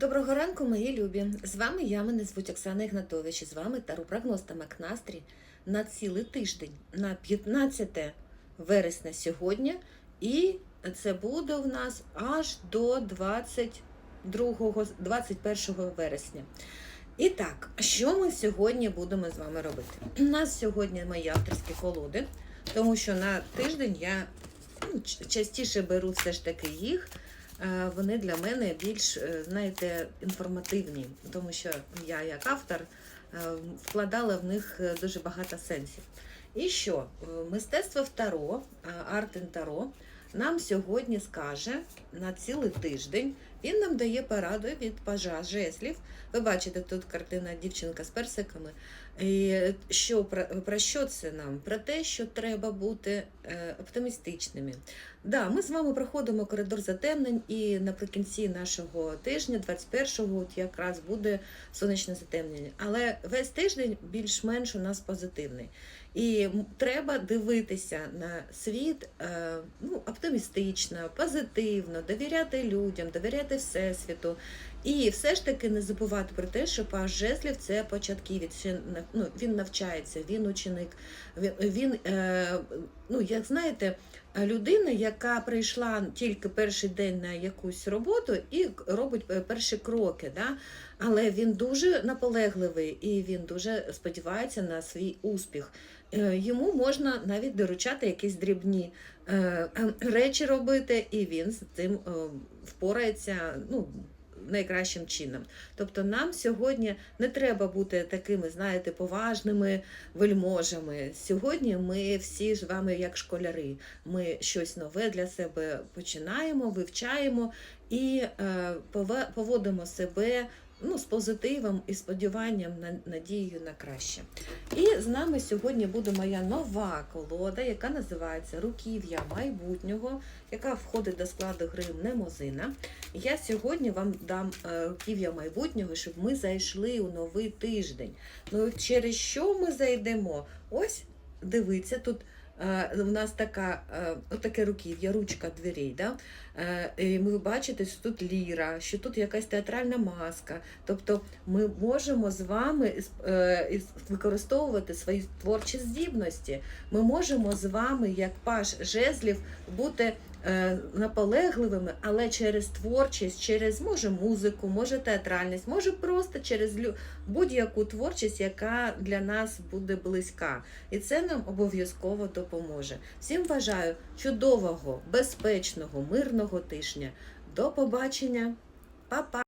Доброго ранку, мої любі! З вами я, мене звуть Оксана Ігнатович, і з вами Тару прогноз та Макнастрій на цілий тиждень, на 15 вересня сьогодні, і це буде у нас аж до 22, 21 вересня. І так, що ми сьогодні будемо з вами робити? У нас сьогодні мої авторські колоди, тому що на тиждень я ну, частіше беру все ж таки їх. Е, Вони для мене більш, е, знаєте, інформативні, тому що я, як автор, е, вкладала в них дуже багато сенсів. І що? Мистецтво в Таро, Артен Таро нам сьогодні скаже на цілий тиждень. Він нам дає пораду від пажа жеслів. Ви бачите, тут картина дівчинка з персиками. І що про, про що це нам? Про те, що треба бути е, оптимістичними. Да, ми з вами проходимо коридор затемнень, і наприкінці нашого тижня, 21-го, от якраз буде сонячне затемнення. Але весь тиждень більш-менш у нас позитивний. І треба дивитися на світ е, ну, оптимістично, позитивно, довіряти людям, довіряти Всесвіту. І все ж таки не забувати про те, що паж жезлів це початківець. Ну, він навчається, він ученик. Він, він е, ну, як знаєте, людина, яка прийшла тільки перший день на якусь роботу і робить е, перші кроки. Да? Але він дуже наполегливий і він дуже сподівається на свій успіх. Е, Йому можна навіть доручати якісь дрібні е, е, речі робити, і він з цим впорається ну, найкращим чином. Тобто нам сьогодні не треба бути такими, знаєте, поважними вельможами. Сьогодні ми всі з вами як школяри. Ми щось нове для себе починаємо, вивчаємо і е, поводимо себе. Ну, з позитивом і сподіванням на надією на краще. І з нами сьогодні буде моя нова колода, яка називається Руків'я майбутнього, яка входить до складу гри Немозина. Я сьогодні вам дам е, руків'я майбутнього, щоб ми зайшли у новий тиждень. Ну через що ми зайдемо? Ось дивіться, тут у нас така, таке руків'я, ручка дверей. Да? Е, і Ми бачите, що тут ліра, що тут якась театральна маска. Тобто ми можемо з вами е, використовувати свої творчі здібності. Ми можемо з вами, як паш жезлів, бути е, наполегливими, але через творчість, через може музику, може театральність, може просто через будь-яку творчість, яка для нас буде близька. І це нам обов'язково допоможе. Всім бажаю чудового, безпечного, мирного тижня. До побачення, Па-па!